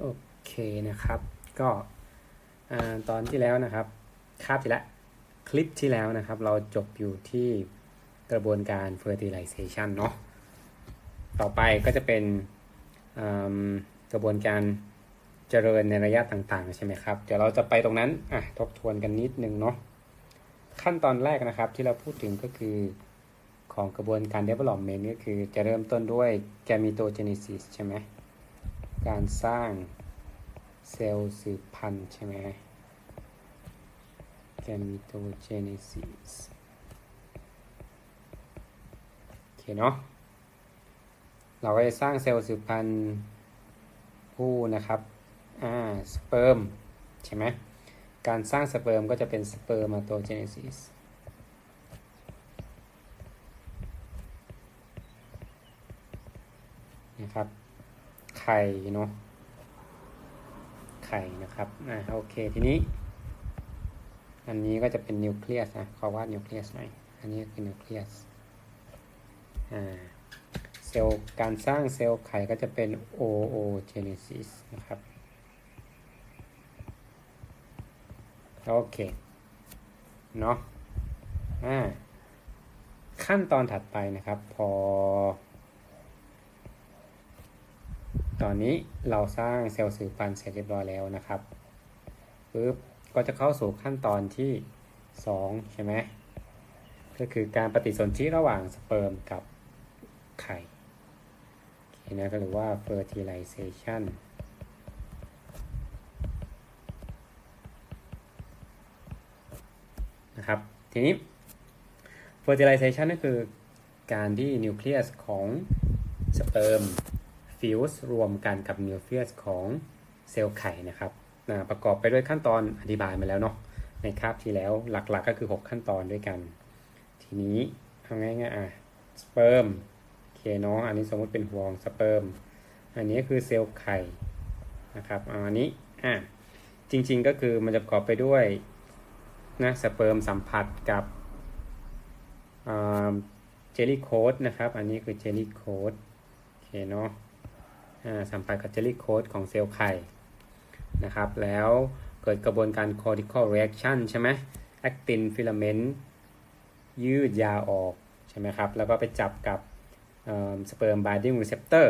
โอเคนะครับ ก็ตอนที่แล้วนะครับคาบที่แล้วคลิปที่แล้วนะครับ เราจบอยู่ที่กระบวนการ fertilization เนาะต่อไปก็จะเป็นกระบวนการเจริญในระยะต่างๆ ใช่ไหมครับ เดี๋ยวเราจะไปตรงนั้นอะทบทวนกันนิดนึงเนาะขั้นตอนแรกนะครับที่เราพูดถึงก็คือของกระบวนการ development ก็คือจะเริ่มต้นด้วย gametogenesis ใช่ไหม การสร้างเซลล์สืบพันธุ์ใช่ไหม gametogenesis โอเคเนาะเราก็จะสร้างเซลล์สืบพันธุ์ผู้นะครับ อ่า สเปิร์ม ใช่ไหม การสร้างสเปิร์มก็จะเป็นสเปิร์มาโตเจเนซิสนะครับ ไข่เนาะไข่นะครับอ่าโอเคทีนี้ อันนี้ก็จะเป็นนิวเคลียสนะขอวาดนิวเคลียสหน่อยอันนี้คือนิวเคลียสอ่าเซลล์การสร้างเซลล์ไข่ก็จะเป็น oogenesis นะครับโอเค เนาะอ่าขั้นตอนถัดไปนะครับ พอ ตอนนี้เราสร้างเซลล์สืบพันธุ์เสร็จเรียบร้อยแล้วนะครับปึ๊บก็จะเข้าสู่ขั้นตอนที่ 2 ใช่ไหมก็คือการปฏิสนธิระหว่างสเปิร์มกับไข่นะก็หรือว่า fertilization นะครับ ทีนี้ fertilization ก็คือการที่นิวเคลียสของสเปิร์ม ฟิวส์รวมกันกับนิวเคลียสของเซลล์ไข่นะครับนะประกอบไปด้วยขั้นตอนอธิบายมาแล้วเนาะในคาบที่แล้วหลักๆก็คือ 6 ขั้นตอนด้วยกัน ทีนี้เอาง่ายๆอะสเปิร์มเคเนาะอันนี้สมมติเป็นห่วงสเปิร์มอันนี้คือเซลล์ไข่นะครับอันนี้อะจริงๆก็คือมันจะประกอบไปด้วยนะสเปิร์มสัมผัสกับเจลลี่โค้ดนะครับ อันนี้คือเจลลี่โค้ดโอเคเนาะอ่า สัมผัสกับเจลลี่โค้ดของเซลล์ไข่นะครับ แล้วเกิดกระบวนการ cortical reaction ใช่ไหม actin filament ยืดยาวออกใช่ไหมครับ แล้วก็ไปจับกับสเปิร์ม binding receptor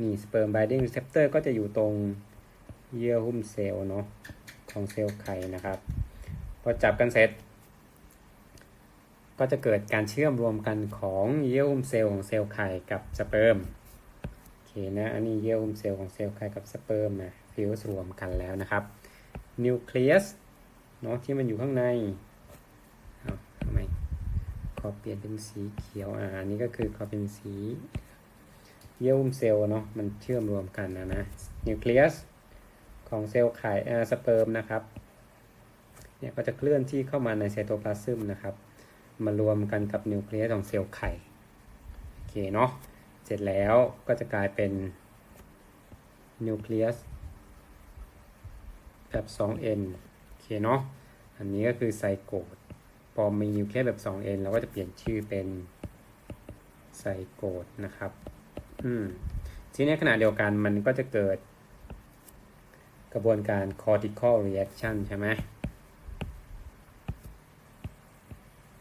นี่สเปิร์ม binding receptor ก็จะอยู่ตรงเยื่อหุ้มเซลล์เนาะของเซลล์ไข่นะครับ พอจับกันเสร็จ ก็จะเกิดการเชื่อมรวมกันของเยื่อหุ้มเซลล์ของเซลล์ไข่กับสเปิร์ม นะ อันนี้เยื่อหุ้มเซลล์ของเซลล์ไข่กับสเปิร์มนะฟิวส์รวมกันแล้วนะครับ นิวเคลียสเนาะที่มันอยู่ข้างในเอาทำไมขอเปลี่ยนเป็นสีเขียว อ่าอันนี้ก็คือขอเป็นสีเยื่อหุ้มเซลล์เนาะ มันเชื่อมรวมกันนะนะ นิวเคลียสของเซลล์ไข่อ่าสเปิร์มนะครับ เนี่ยก็จะเคลื่อนที่เข้ามาในไซโตพลาซึมนะครับ มารวมกันกับนิวเคลียสของเซลล์ไข่ โอเคเนาะ เสร็จแล้วก็จะกลายเป็นนิวเคลียสแบบ 2n โอเคเนาะ อันนี้ก็คือไซโกดพอมีนิวเคลียสแบบ 2n เราก็จะเปลี่ยนชื่อเป็นไซโกดนะครับ อืม ทีนี้ขณะเดียวกันมันก็จะเกิดกระบวนการ cortical reaction ใช่ไหม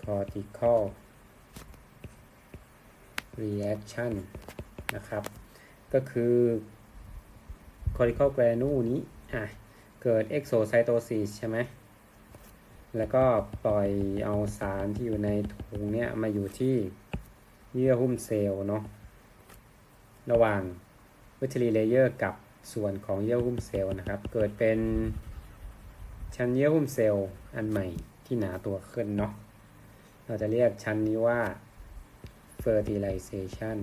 cortical reaction นะครับ ก็คือ cortical granule นี้อะเกิด exocytosis ใช่ไหมแล้วก็ปล่อยเอาสารที่อยู่ในถุงเนี้ยมาอยู่ที่เยื่อหุ้มเซลล์เนาะระหว่าง vitally layer กับส่วนของเยื่อหุ้มเซลล์นะครับ เกิดเป็นชั้นเยื่อหุ้มเซลล์อันใหม่ที่หนาตัวขึ้นเนาะเราจะเรียกชั้นนี้ว่า fertilization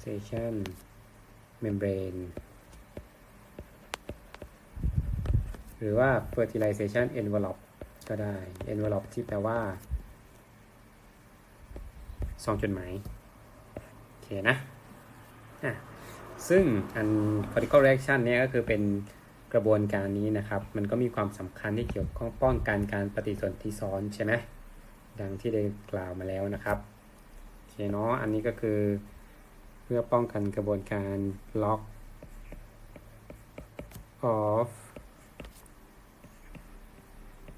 station membrane หรือว่า fertilization envelope ก็ได้ envelope ที่แปลว่าซองจดหมาย โอเคนะะซึ่งอัน cortical reaction เนี่ยก็คือเป็นกระบวนการนี้นะครับ มันก็มีความสำคัญที่เกี่ยวข้องป้องกันการปฏิสนธิซ้อนใช่ไหม ดังที่ได้กล่าวมาแล้วนะครับโอเคเนาะอันนี้ก็คือเพื่อป้องกันกระบวนการ lock of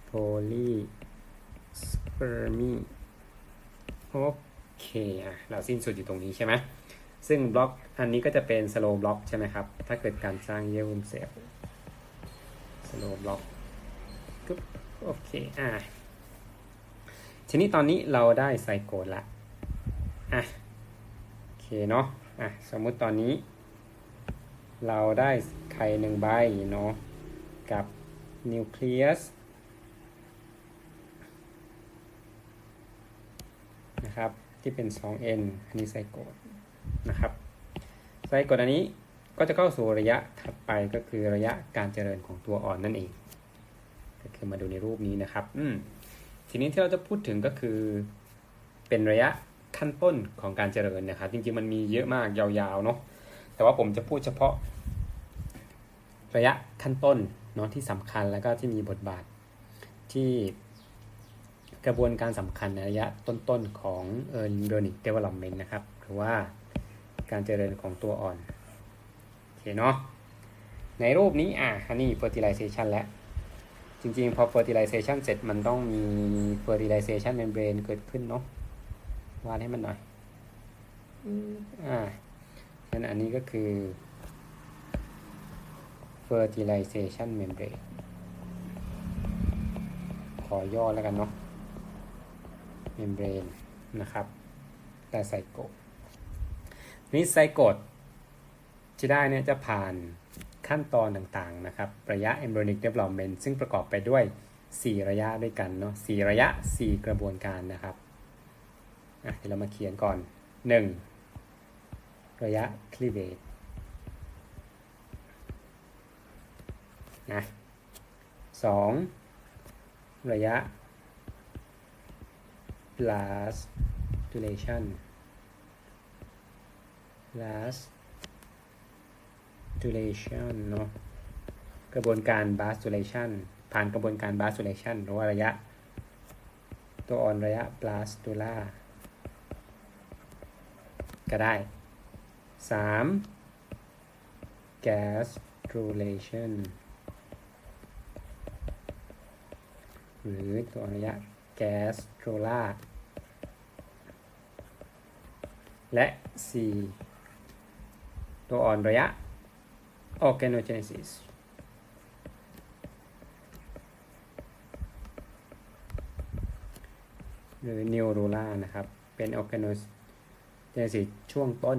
polyspermy โอเคอะเราสิ้นสุดอยู่ตรงนี้ใช่ไหมซึ่งบล็อกอันนี้ก็จะเป็น slow block ใช่ไหมครับ ถ้าเกิดการสร้างเยื่อหุ้มเซลล์ slow block ปึ๊บโอเค อะ ทีนี้ตอนนี้เราได้ไซโกดละอะโอเคเนาะอะสมมุติตอนนี้ เราได้ไข่หนึ่งใบเนาะกับนิวเคลียสนะครับที่เป็น 2n อันนี้ไซโกดนะครับไซโกดอันนี้ก็จะเข้าสู่ระยะถัดไปก็คือระยะการเจริญของตัวอ่อนนั่นเอง ก็คือมาดูในรูปนี้นะครับ อืม ทีนี้ที่เราจะพูดถึงก็คือ เป็นระยะขั้นต้นของการเจริญนะครับ จริงๆมันมีเยอะมากยาวๆเนาะแต่ว่าผมจะพูดเฉพาะ ระยะขั้นต้นเนาะที่สำคัญแล้วก็ที่มีบทบาทที่กระบวนการสำคัญในระยะต้นๆของ embryonic development นะครับ หรือว่าการเจริญของตัวอ่อน โอเคเนาะในรูปนี้อะอันนี้ fertilization แล้ว จริงๆ พอ fertilization เสร็จมันต้องมี fertilization membrane เกิดขึ้นเนาะวาดให้มันหน่อยอ่างั้นอันนี้ก็คือ fertilization membrane ขอย่อแล้วกันเนาะ membrane นะครับ แต่ไซโกดนี่ไซโกดที่ได้เนี่ยจะผ่าน ขั้นตอนต่างๆนะครับระยะ embryonic development ซึ่งประกอบไปด้วย 4 ระยะด้วยกันเนาะ4ระยะ 4 กระบวนการนะครับอะเดี๋ยวเรามาเขียนก่อน 1 ระยะ cleavage นะ2ระยะ blast duration blast duration เนาะกระบวนการ blast duration ผ่านกระบวนการ blast duration หรือว่าระยะ ตัวอ่อนระยะ blastula ก็ได้ 3 gas duration หรือตัวอ่อนระยะ gas t r o l a และ C ตัวอ่อนระยะ organogenesis หรือ n e u r o l a นะครับ เป็น organogenesis ช่วงต้น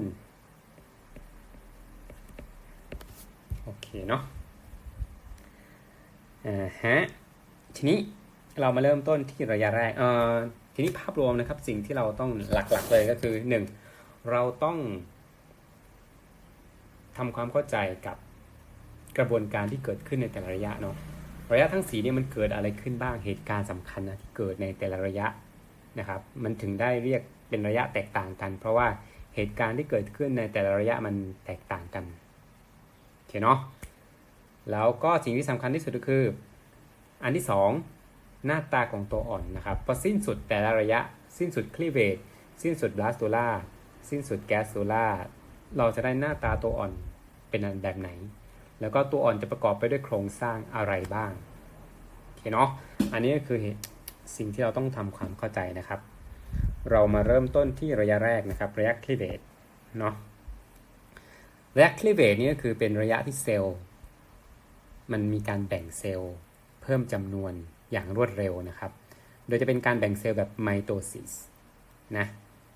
โอเคเนาะอ่าฮะ ทีนี้เรามาเริ่มต้นที่ระยะแรกเอ่อทีนี้ภาพรวมนะครับสิ่งที่เราต้องหลักๆเลยก็คือ 1. เราต้องทำความเข้าใจกับ กระบวนการที่เกิดขึ้นในแต่ละระยะเนาะระยะทั้งสีนี่มันเกิดอะไรขึ้นบ้างเหตุการณ์สำคัญนะที่เกิดในแต่ละระยะนะครับ มันถึงได้เรียกเป็นระยะแตกต่างกัน เพราะว่าเหตุการณ์ที่เกิดขึ้นในแต่ละระยะมันแตกต่างกันโอเคเนาะแล้วก็สิ่งที่สำคัญที่สุดก็คือ อันที่สองหน้าตาของตัวอ่อนนะครับพอสิ้นสุดแต่ละระยะ สิ้นสุดคลีเวจสิ้นสุดบลาสตูล่าสิ้นสุดแกสตูล่าเราจะได้หน้าตาตัวอ่อนเป็นแบบไหน แล้วก็ตัวอ่อนจะประกอบไปด้วยโครงสร้างอะไรบ้างโอเคเนาะอันนี้ก็คือสิ่งที่เราต้องทำความเข้าใจนะครับ เรามาเริ่มต้นที่ระยะแรกนะครับ ระยะคลีเวจเนาะระยะคลีเวจนี่ก็คือเป็นระยะที่เซลล์มันมีการแบ่งเซลล์เพิ่มจำนวนอย่างรวดเร็วนะครับ โดยจะเป็นการแบ่งเซลล์แบบไมโตซิสนะ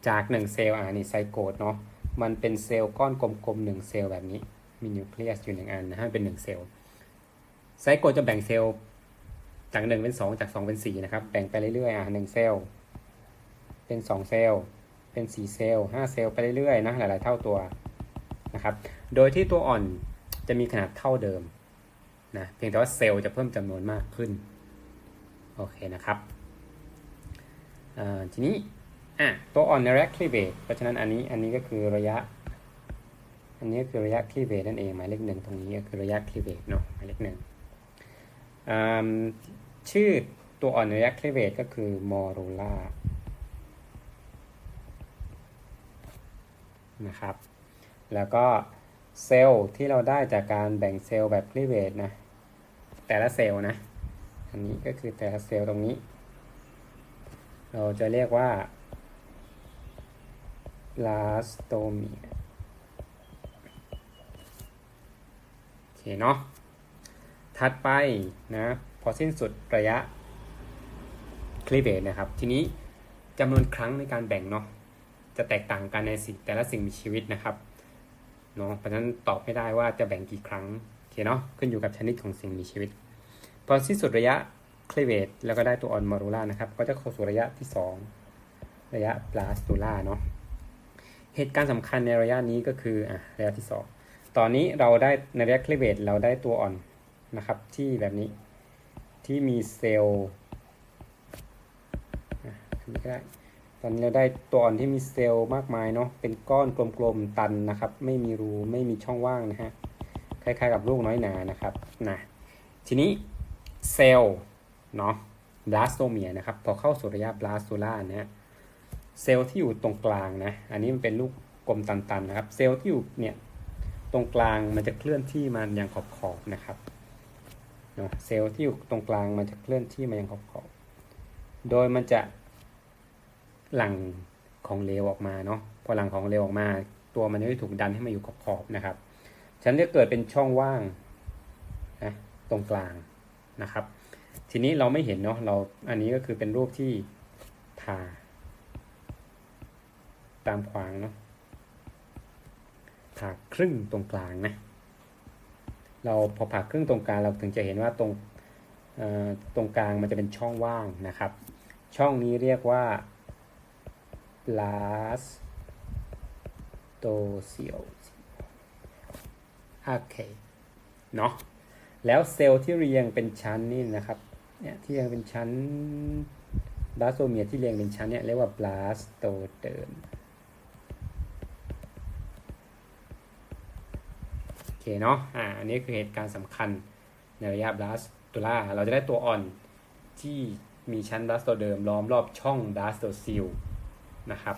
จาก 1 เซลล์อ่านี่ไซโกดเนาะมันเป็นเซลล์ก้อนกลมๆ1เซลล์แบบนี้ มีนิวเคลียสอยู่หนึ่งอันนะฮะเป็น1เซลล์ไซโกจะแบ่งเซลล์จาก1เป็น2จาก2เป็น4นะครับ แบ่งไปเรื่อยๆอะ1เซลล์เป็น2เซลล์เป็น4เซลล์5เซลล์ไปเรื่อยๆนะหลายๆเท่าตัวนะครับ โดยที่ตัวอ่อนจะมีขนาดเท่าเดิมนะเพียงแต่ว่าเซลล์จะเพิ่มจำนวนมากขึ้นโอเคนะครับทีนี้อะตัวอ่อนในระยะคลีเวทเพราะฉะนั้นอันนี้อันนี้ก็คือระยะ อันนี้คือระยะคลีเวทนั่นเองหมายเลขหนึ่งตรงนี้ก็คือระยะคลีเวทเนาะหมายเลขหนึ่งชื่อตัวอ่อนระยะคลีเวทก็คือมอรูล่านะครับ แล้วก็เซลล์ที่เราได้จากการแบ่งเซลล์แบบคลีเวจนะ แต่ละเซลล์นะ อันนี้ก็คือแต่ละเซลล์ตรงนี้ เราจะเรียกว่า blastomere โอ เคเนาะถัดไปนะพอสิ้นสุดระยะคลีเวจนะครับ ทีนี้จำนวนครั้งในการแบ่งเนาะจะแตกต่างกันในสิ่งแต่ละสิ่งมีชีวิตนะครับเนาะเพราะฉะนั้นตอบไม่ได้ว่าจะแบ่งกี่ครั้งโอเคเนาะขึ้นอยู่กับชนิดของสิ่งมีชีวิต พอสิ้นสุดระยะคลีเวจแล้วก็ได้ตัวออนมารูล่านะครับ ก็จะเข้าสู่ระยะที่ 2 ระยะบลาสตูล่าเนาะเหตุการณ์สำคัญในระยะนี้ก็คืออะระยะที่ 2 ตอนนี้เราได้ในระยะคลีเวจเราได้ตัวอ่อนนะครับที่แบบนี้ที่มีเซลล์อันนี้ก็ได้ตอนนี้เราได้ตัวอ่อนที่มีเซลล์มากมายเนาะเป็นก้อนกลมๆตันนะครับ ไม่มีรูไม่มีช่องว่างนะฮะคล้ายๆกับลูกน้อยหนานะครับนะทีนี้เซลล์เนาะบลาสโตเมียนะครับพอเข้าสู่ระยะบลาสตูล่านะฮะเซลล์ที่อยู่ตรงกลางนะ อันนี้มันเป็นลูกกลมตันๆนะครับ เซลล์ที่อยู่เนี่ย ตรงกลางมันจะเคลื่อนที่มาอย่างขอบๆนะครับเนาะเซลล์ที่อยู่ตรงกลางมันจะเคลื่อนที่มาอย่างขอบๆโดยมันจะหลั่งของเลวออกมาเนาะ พอหลั่งของเลวออกมา ตัวมันจะถูกดันให้มาอยู่ขอบๆนะครับ ฉันจะเกิดเป็นช่องว่างนะตรงกลางนะครับ ทีนี้เราไม่เห็นเนาะ เราอันนี้ก็คือเป็นรูปที่ผ่าตามขวางเนาะ ผ่าครึ่งตรงกลางนะ เราพอผ่าครึ่งตรงกลางเราถึงจะเห็นว่าตรงตรงกลางมันจะเป็นช่องว่างนะครับ ช่องนี้เรียกว่า blastocele โอเคเนาะแล้วเซลล์ที่เรียงเป็นชั้นนี่นะครับเนี่ยที่เรียงเป็นชั้นบลาสโตเมียที่เรียงเป็นชั้นเนี่ยเรียกว่า blastoderm คเนาะ อ่า อันนี้คือเหตุการณ์สำคัญในระยะ blastola เราจะได้ตัวอ่อนที่มีชั้น blastoderm ล้อมรอบช่อง blastocele นะครับ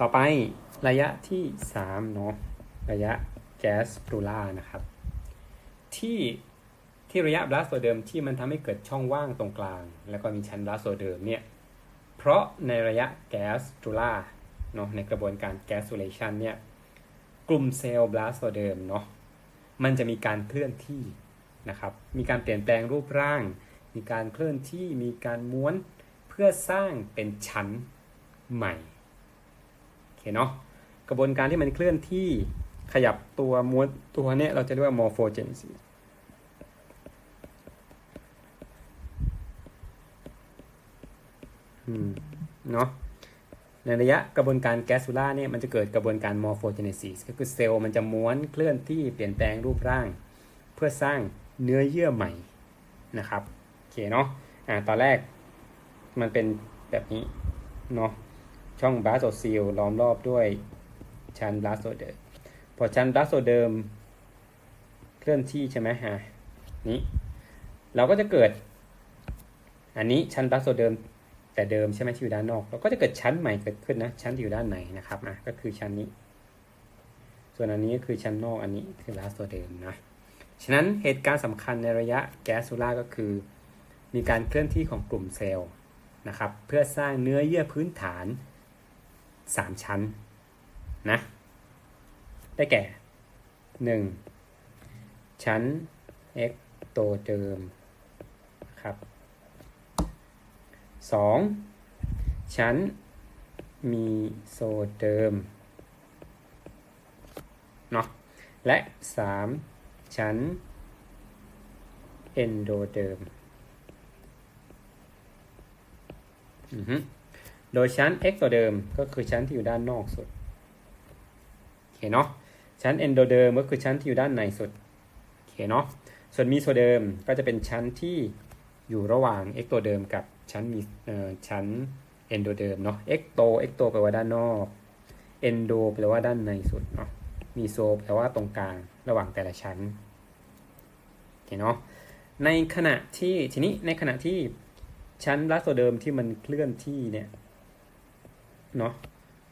ต่อไประยะที่3เนาะ ระยะ gastrula นะครับ ที่ที่ระยะ blastoderm ที่มันทำให้เกิดช่องว่างตรงกลาง แล้วก็มีชั้น blastoderm เนี่ย เพราะในระยะ gastrula เนาะ ในกระบวนการ gastrulation เนี่ย กลุ่มเซลล์ blastoderm เนาะมันจะมีการเคลื่อนที่นะครับมีการเปลี่ยนแปลงรูปร่าง มีการเคลื่อนที่มีการม้วนเพื่อสร้างเป็นชั้นใหม่โอเคเนาะกระบวนการที่มันเคลื่อนที่ขยับตัวม้วนตัวเนี้ยเราจะเรียกว่า morphogenesis เนาะ ในระยะกระบวนการแกสซูล่าเนี่ยมันจะเกิดกระบวนการ morphogenesis ก็คือเซลล์มันจะม้วนเคลื่อนที่เปลี่ยนแปลงรูปร่าง เพื่อสร้างเนื้อเยื่อใหม่นะครับโอเคเนาะอ่าตอนแรกมันเป็นแบบนี้เนาะช่องบลาสโตซิลล้อมรอบด้วยชั้นบลาสโตเดอร์พอชั้นบลาสโตเดิมเคลื่อนที่ใช่ไหมฮะนี้เราก็จะเกิด อันนี้ชั้นบลาสโตเดิม แต่เดิมใช่ไหมที่อยู่ด้านนอกเราก็จะเกิดชั้นใหม่เกิดขึ้นนะชั้นที่อยู่ด้านในนะครับนะก็คือชั้นนี้ ส่วนอันนี้ก็คือชั้นนอกอันนี้คือลาสโตเดิมนะฉะนั้นเหตุการณ์สำคัญในระยะแก๊สซูล่าก็คือ มีการเคลื่อนที่ของกลุ่มเซลล์นะครับเพื่อสร้างเนื้อเยื่อพื้นฐาน 3 ชั้นนะได้แก่ 1. ชั้นเอ็กโตเดิมครับ 2. ชั้นมีโซเดิมเนาะและ 3. ชั้นเอนโดเดิมอือฮึโดยชั้นเอ็กโตเดิมก็คือชั้นที่อยู่ด้านนอกสุดโอเคเนาะชั้นเอนโดเดิมก็คือชั้นที่อยู่ด้านในสุดโอเคเนาะส่วนมีโซเดิมก็จะเป็นชั้นที่อยู่ระหว่างเอ็กโตเดิมกับ ชั้นมีเอ่อชั้นเอนโดเดิมเนาะเอ็กโตเอ็กโตแปลว่าด้านนอกเอนโดแปลว่าด้านในสุดเนาะมีโซแปลว่าตรงกลางระหว่างแต่ละชั้นโอเคเนาะในขณะที่ทีนี้ในขณะที่ชั้นลาสโตเดิมที่มันเคลื่อนที่เนี่ยเนาะ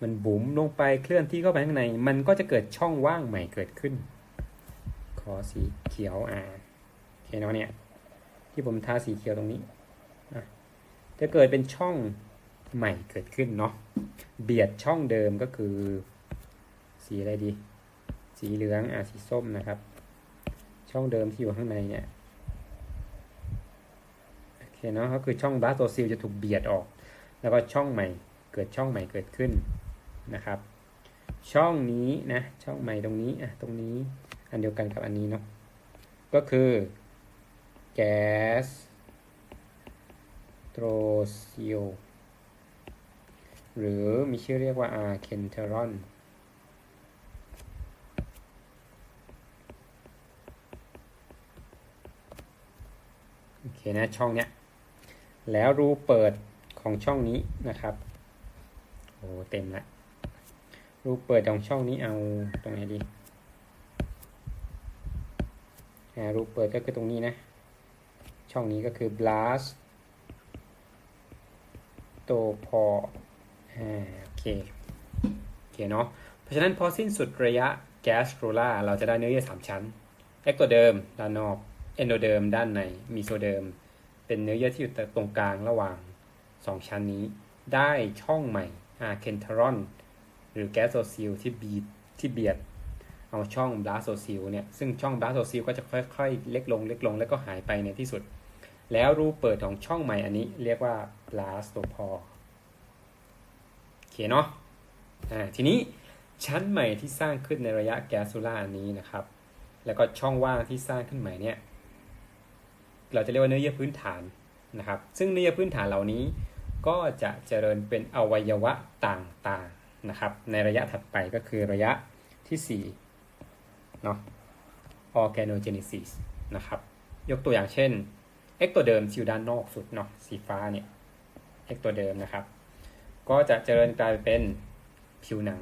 มันบุ๋มลงไปเคลื่อนที่เข้าไปข้างใน มันก็จะเกิดช่องว่างใหม่เกิดขึ้น ขอสีเขียวอ่าโอเคเนาะเนี่ยที่ผมทาสีเขียวตรงนี้ จะเกิดเป็นช่องใหม่เกิดขึ้นเนาะเบียดช่องเดิมก็คือ สีอะไรดี สีเหลืองอะสีส้มนะครับ ช่องเดิมที่อยู่ข้างในเนี่ยโอเคเนาะก็คือช่องบาสโตซิลจะถูกเบียดออก แล้วก็ช่องใหม่เกิดช่องใหม่เกิดขึ้นนะครับ ช่องนี้นะช่องใหม่ตรงนี้อะตรงนี้อันเดียวกันกับอันนี้เนาะก็คือแก๊ส ตรซิลหรือมีชื่อเรียกว่าอาร์เคนเทรอนโอเคนะช่องเนี้ย แล้วรูเปิดของช่องนี้นะครับ โอ้เต็มละรูเปิดของช่องนี้เอาตรงไหนดีรูเปิดก็คือตรงนี้นะ ช่องนี้ก็คือ blast ตพออ่าโอเคโอเคเนาะเพราะฉะนั้นพอสิ้นสุดระยะแกสโรล่าเราจะได้เนื้อเยื่อสามชั้นเอ็กโตเดิมด้านนอกเอนโดเดิมด้านในมีโซเดิม เป็นเนื้อเยื่อที่อยู่ตรงกลางระหว่าง 2 ชั้นนี้ ได้ช่องใหม่อาเคนทารอนหรือแกสโซซิลที่บีดที่เบียด เอาช่องบลาโซซิลเนี่ยซึ่งช่องบลาโซซิลก็จะค่อยๆ เล็กลงเล็กลงแล้วก็หายไปในที่สุด แล้วรูเปิดของช่องใหม่อันนี้เรียกว่าบลาสโตพอโอเคเนาะอ่าทีนี้ชั้นใหม่ที่สร้างขึ้นในระยะแกสโซล่าอันนี้นะครับ แล้วก็ช่องว่างที่สร้างขึ้นใหม่เนี่ย เราจะเรียกว่าเนื้อเยื่อพื้นฐานนะครับ ซึ่งเนื้อเยื่อพื้นฐานเหล่านี้ ก็จะเจริญเป็นอวัยวะต่างๆนะครับ ในระยะถัดไปก็คือระยะที่4เนาะ organogenesis นะครับ ยกตัวอย่างเช่น เอกตัวเดิมที่อยู่ด้านนอกสุดเนาะสีฟ้าเนี่ยเอกตัวเดิมนะครับ ก็จะเจริญกลายเป็นผิวหนัง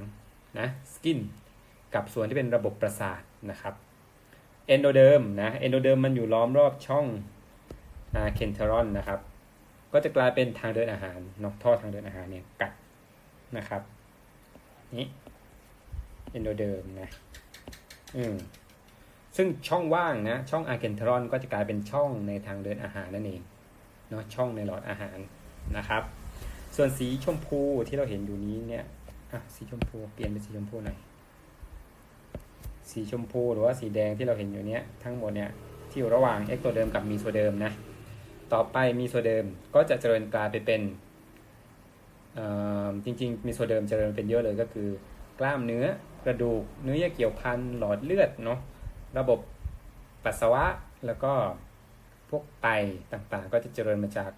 นะ skin กับส่วนที่เป็นระบบประสาทนะครับเอนโดเดิมนะเอนโดเดิมมันอยู่ล้อมรอบช่องอาเคนเทรอนนะครับ ก็จะกลายเป็นทางเดินอาหารนาะท่อทางเดินอาหารเนี่ยกัดนะครับนี่เอนโดเดิมนะอืม ซึ่งช่องว่างนะ ช่องอาเคนทรอนก็จะกลายเป็นช่องในทางเดินอาหารนั่นเองเนาะช่องในหลอดอาหารนะครับ ส่วนสีชมพูที่เราเห็นอยู่นี้เนี่ยอะสีชมพูเปลี่ยนเป็นสีชมพูหน่อยสีชมพูหรือว่าสีแดงที่เราเห็นอยู่เนี้ยทั้งหมดเนี่ยที่อยู่ระหว่างเอ็กตัวเดิมกับมีโซเดิมนะต่อไปมีโซเดิมก็จะเจริญกลายไปเป็นจริงๆมีโซเดิมเจริญเป็นเยอะเลยก็คือ กล้ามเนื้อกระดูกเนื้อเยื่อเกี่ยวพันหลอดเลือดเนาะ ระบบปัสสาวะแล้วก็พวกไตต่างๆ ก็จะเจริญมาจาก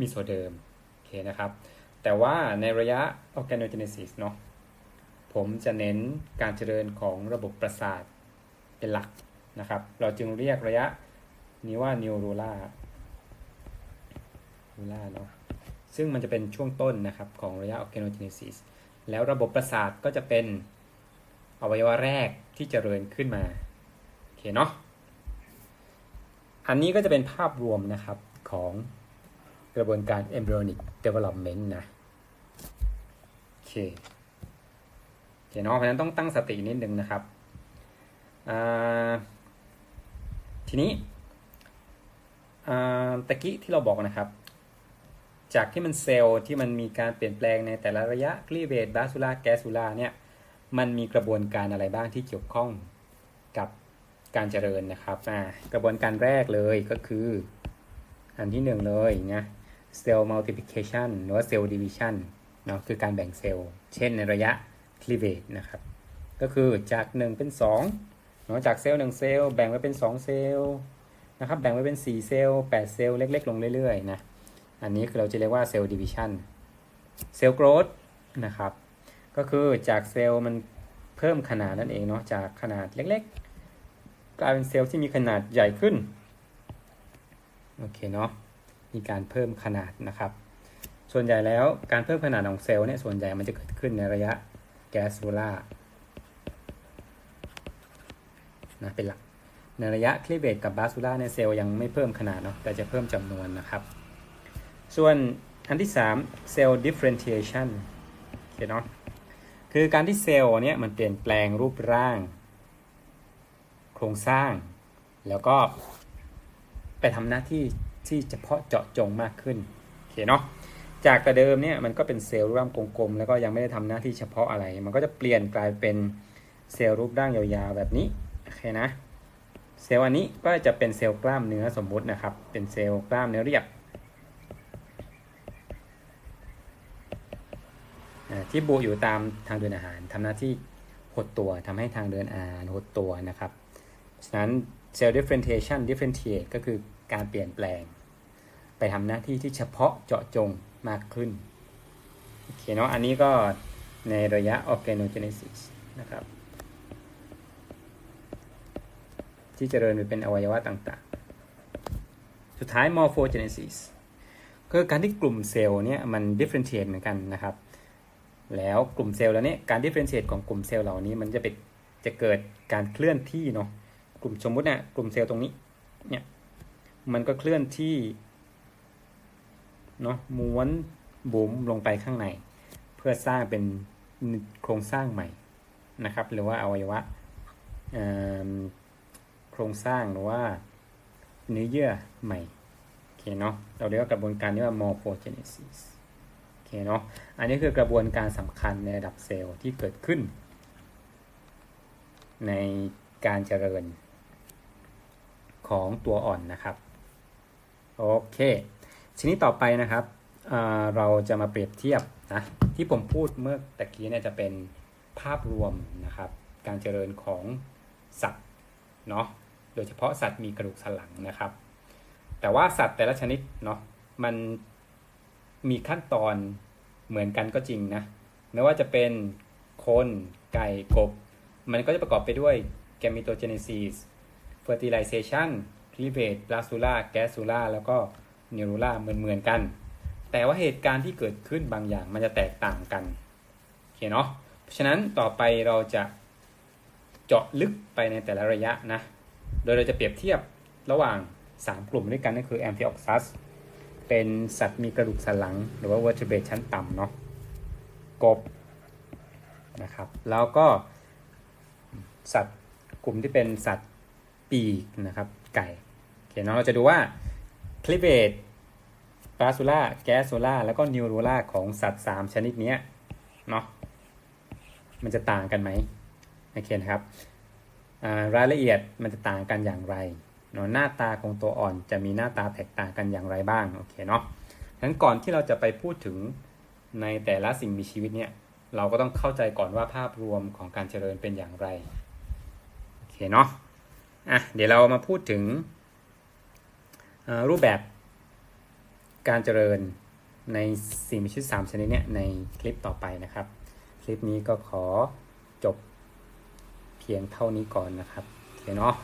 มีโซเดิมโอเคนะครับ แต่ว่าในระยะ organogenesis เนาะผมจะเน้นการเจริญของระบบประสาทเป็นหลักนะครับ เราจึงเรียกระยะนี้ว่า n e u r o l a n e u r o l a เนาะซึ่งมันจะเป็นช่วงต้นนะครับของระยะ organogenesis แล้วระบบประสาทก็จะเป็นอวัยวะแรกที่เจริญขึ้นมา เนาะ อันนี้ก็จะเป็นภาพรวมนะครับของกระบวนการ embryonic development นะ โอเคโอเคเนาะเพราะฉะนั้นต้องตั้งสตินิดนึงนะครับ ทีนี้ตะกี้ที่เราบอกนะครับ จากที่มันเซลล์ที่มันมีการเปลี่ยนแปลงในแต่ละระยะคลีเวตบาซูล่าแกซูล่าเนี่ย มันมีกระบวนการอะไรบ้างที่เกี่ยวข้องกับ การเจริญนะครับอ่ากระบวนการแรกเลยก็คือ อันที่หนึ่งเลยนะเซลล์ multiplication หรือว่าเซลล์ division เนาะคือการแบ่งเซลล์ เช่นในระยะ cleavage นะครับ ก็คือจาก 1 เป็น2เนาะจากเซลล์1เซลล์แบ่งไว้เป็น 2 เซลล์นะครับแบ่งไว้เป็น 4 เซลล์ 8 เซลล์ เล็ก ๆ ลงเรื่อยๆนะอันนี้คือเราจะเรียกว่าเซลล์ division เซลล์ growth นะครับ ก็คือจากเซลล์มันเพิ่มขนาดนั่นเองเนาะจากขนาดเล็กๆ กลายเป็นเซลล์ที่มีขนาดใหญ่ขึ้น โอเคเนาะ มีการเพิ่มขนาดนะครับ ส่วนใหญ่แล้วการเพิ่มขนาดของเซลล์เนี่ย ส่วนใหญ่มันจะเกิดขึ้นในระยะแกสโซล่านะเป็นหลัก ในระยะคลีเวตกับบาซูล่าในยเซลล์ยังไม่เพิ่มขนาดเนาะ แต่จะเพิ่มจำนวนนะครับ ส่วนอันที่3เซลล์ differentiation โอเคเนาะ คือการที่เซลล์เนี่ยมันเปลี่ยนแปลงรูปร่าง โครงสร้าง แล้วก็ไปทำหน้าที่ที่เฉพาะเจาะจงมากขึ้นโอเคเนาะจากแต่เดิมเนี่ยมันก็เป็นเซลล์รูปร่างกลมๆแล้วก็ยังไม่ได้ทำหน้าที่เฉพาะอะไร มันก็จะเปลี่ยนกลายเป็นเซลล์รูปร่างยาวๆแบบนี้โอเคนะเซลล์อันนี้ก็จะเป็นเซลล์กล้ามเนื้อสมมุตินะครับ เป็นเซลล์กล้ามเนื้อเรียบอ่าที่บุอยู่ตามทางเดินอาหารทำหน้าที่หดตัวทำให้ทางเดินอาหารหดตัวนะครับ ฉะนั้นเซลล์ differentiation differentiate ก็คือการเปลี่ยนแปลง ไปทำหน้าที่ที่เฉพาะเจาะจงมากขึ้น โอเคเนาะ อันนี้ก็ในระยะ organogenesis นะครับ ที่เจริญไปเป็นอวัยวะต่างๆ สุดท้าย morphogenesis คือการที่กลุ่มเซลล์เนี่ยมัน differentiate เหมือนกันนะครับ แล้วกลุ่มเซลล์แล้วเนี่ยการ differentiate ของกลุ่มเซลล์เหล่านี้มันจะเป็นจะเกิดการเคลื่อนที่เนาะ กลุ่มสมมุติเนี่ยกลุ่มเซลล์ตรงนี้เนี่ยมันก็เคลื่อนที่เนาะม้วนบุ๋มลงไปข้างใน เพื่อสร้างเป็นโครงสร้างใหม่นะครับ หรือว่าอวัยวะโครงสร้างหรือว่าเนื้อเยื่อใหม่โอเคเนาะเราเรียกว่ากระบวนการนี้ว่า morphogenesis โอเคเนาะอันนี้คือกระบวนการสำคัญในระดับเซลล์ที่เกิดขึ้น ในการเจริญ ของตัวอ่อนนะครับ โอเคทีนี้ต่อไปนะครับเเราจะมาเปรียบเทียบนะที่ผมพูดเมื่อตะกี้เนี่ยจะเป็นภาพรวมนะครับ การเจริญของสัตว์เนาะโดยเฉพาะสัตว์มีกระดูกสันหลังนะครับ แต่ว่าสัตว์แต่ละชนิดเนาะมันมีขั้นตอนเหมือนกันก็จริงนะไม่ว่าจะเป็นคนไก่กบ มันก็จะประกอบไปด้วย gametogenesis fertilization cleavage blastula gastrula แล้วก็ neurula เหมือนเหมือนๆกัน แต่ว่าเหตุการณ์ที่เกิดขึ้นบางอย่างมันจะแตกต่างกันโอเคเนาะเพราะฉะนั้นต่อไปเราจะเจาะลึกไปในแต่ละระยะนะ โดยเราจะเปรียบเทียบระหว่าง 3 กลุ่มด้วยกันนั่นคือ Amphioxus เป็นสัตว์มีกระดูกสันหลัง หรือว่า vertebrate ชั้นต่ำเนาะกบนะครับ แล้วก็สัตว์กลุ่มที่เป็นสัตว์ ปีกนะครับ ไก่โอเคเนาะเราจะดูว่าคลิเบตปลาซูล่าแกสโซล่าแล้วก็นิวโรล่าของสัตว์ 3 ชนิดนี้เนาะมันจะต่างกันไหมโอเคนะครับรายละเอียดมันจะต่างกันอย่างไรเนาะหน้าตาของตัวอ่อนจะมีหน้าตาแตกต่างกันอย่างไรบ้างโอเคเนาะงั้นก่อนที่เราจะไปพูดถึงในแต่ละสิ่งมีชีวิตเนี่ยเราก็ต้องเข้าใจก่อนว่าภาพรวมของการเจริญเป็นอย่างไรโอเคเนาะ อะเดี๋ยวเรามาพูดถึงรูปแบบการเจริญในสิ่งมีชีวิตสามชนิดเนี่ยในคลิปต่อไปนะครับ คลิปนี้ก็ขอจบเพียงเท่านี้ก่อนนะครับโอเคเนาะ